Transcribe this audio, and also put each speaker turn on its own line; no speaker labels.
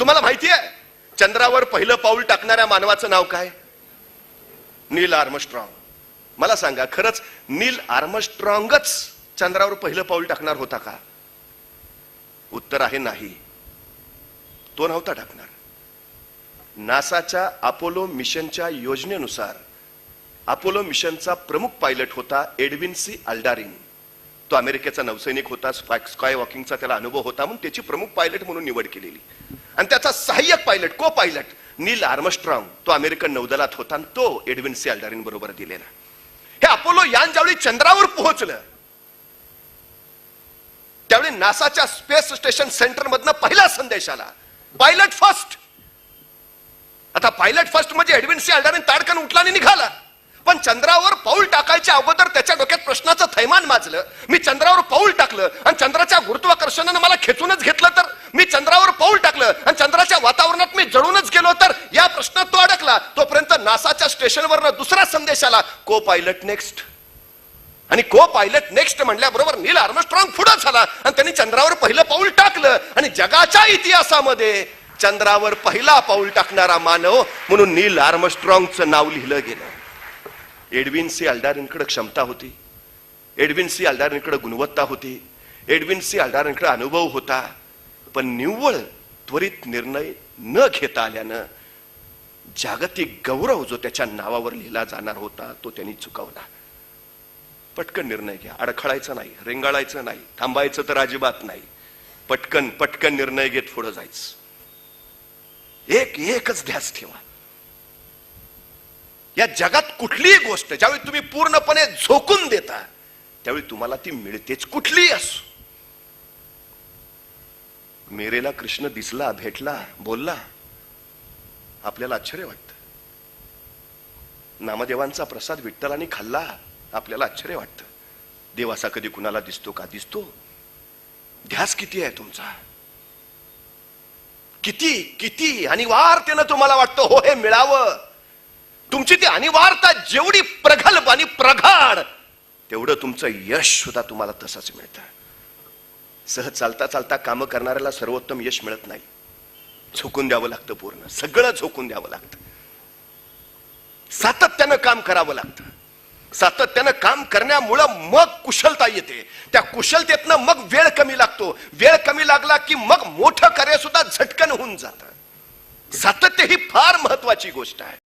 तुम्हाला माहिती आहे चंद्रावर पहिलं पाऊल टाकणाऱ्या मानवाचं नाव काय? Neil Armstrong. मला सांगा खरंच नील आर्मस्ट्रॉंगच चंद्रावर पहिलं पाऊल टाकणार होता का? उत्तर आहे नाही. तो नव्हता टाकणार. नासाच्या अपोलो मिशनच्या योजनेनुसार अपोलो मिशनचा प्रमुख पायलट होता एडविन सी अल्डारिन. तो अमेरिकेचा नौसैनिक होता स्काय वॉकिंगचा त्याला अनुभव होता म्हणून त्याची प्रमुख पायलट म्हणून निवड केलेली. आणि त्याचा सहाय्यक pilot co pilot Neil Armstrong तो अमेरिकन नौदलात होता आणि तो एडविन सी अल्डारीन बरोबर दिलेला. हे अपोलो यान ज्यावेळी चंद्रावर पोहोचलं त्यावेळी नासाच्या स्पेस स्टेशन सेंटर मधनं पहिला संदेश आला. पायलट फर्स्ट आता पायलट फर्स्ट म्हणजे एडविन सी अल्डारीन ताडकन उठला आणि निघाला. पण चंद्रावर पाऊल टाकायच्या अगोदर त्याच्या डोक्यात प्रश्नाचं थैमान माजलं. मी चंद्रावर पाऊल टाकलं आणि चंद्राच्या गुरुत्वाकर्षणानं मला खेचूनच घेतलं तर मी चंद्रावर पाऊल टाकलं आणि चंद्राच्या वातावरणात मी जळूनच गेलो तर या प्रश्नात तो अडकला. तोपर्यंत नासाच्या स्टेशनवर दुसरा संदेश आला को पायलट नेक्स्ट आणि को पायलट नेक्स्ट म्हणल्याबरोबर नील आर्मस्ट्रॉंग पुढं झाला आणि त्यांनी चंद्रावर पहिलं पाऊल टाकलं. आणि जगाच्या इतिहासामध्ये चंद्रावर पहिला पाऊल टाकणारा मानव म्हणून नील आर्मस्ट्रॉंगचं नाव लिहिलं गेलं. एडविन सी अल्डारिनकडे क्षमता होती. एडविन सी अल्डारिनकडे गुणवत्ता होती. एडविन सी अल्डारिनकडे अनुभव होता. पण निव्वळ त्वरित निर्णय न घेता आल्यानं जागतिक गौरव जो त्याच्या नावावर लिहिला जाणार होता तो त्यांनी चुकवला. पटकन निर्णय घ्या. अडखळायचं नाही रेंगाळायचं नाही थांबायचं तर अजिबात नाही. पटकन पटकन निर्णय घेत पुढे जायचं. एक एकच ध्यास ठेवा. या जगात कुठलीही गोष्ट ज्यावेळी तुम्ही पूर्णपणे झोकून देता त्यावेळी तुम्हाला ती मिळतेच कुठलीही असो. मेरेला कृष्ण दिसला भेटला बोलला. आपल्याला आश्चर्य वाटतं. नामदेवांचा प्रसाद विठ्ठलाने खाल्ला आपल्याला आश्चर्य वाटतं. देव असा कधी कुणाला दिसतो का दिसतो? ध्यास किती आहे तुमचा? किती किती? आणि वार त्यानं तुम्हाला वाटतं हो हे मिळावं. तुमची ती अनिवार्यता जेवढी प्रगल्भ आणि प्रगाढ तेवढं तुमचं यश सुद्धा तुम्हाला तसंच मिळतं. सहज चालता चालता कामं करणाऱ्याला सर्वोत्तम यश मिळत नाही. झोकून द्यावं लागतं पूर्ण. सगळं झोकून द्यावं लागतं. सातत्यानं काम करावं लागतं. सातत्यानं काम करण्यामुळं मग कुशलता येते. त्या कुशलतेतनं मग वेळ कमी लागतो. वेळ कमी लागला की मग मोठं कार्य सुद्धा झटकन होऊन जातं. सातत्य ही फार महत्वाची गोष्ट आहे.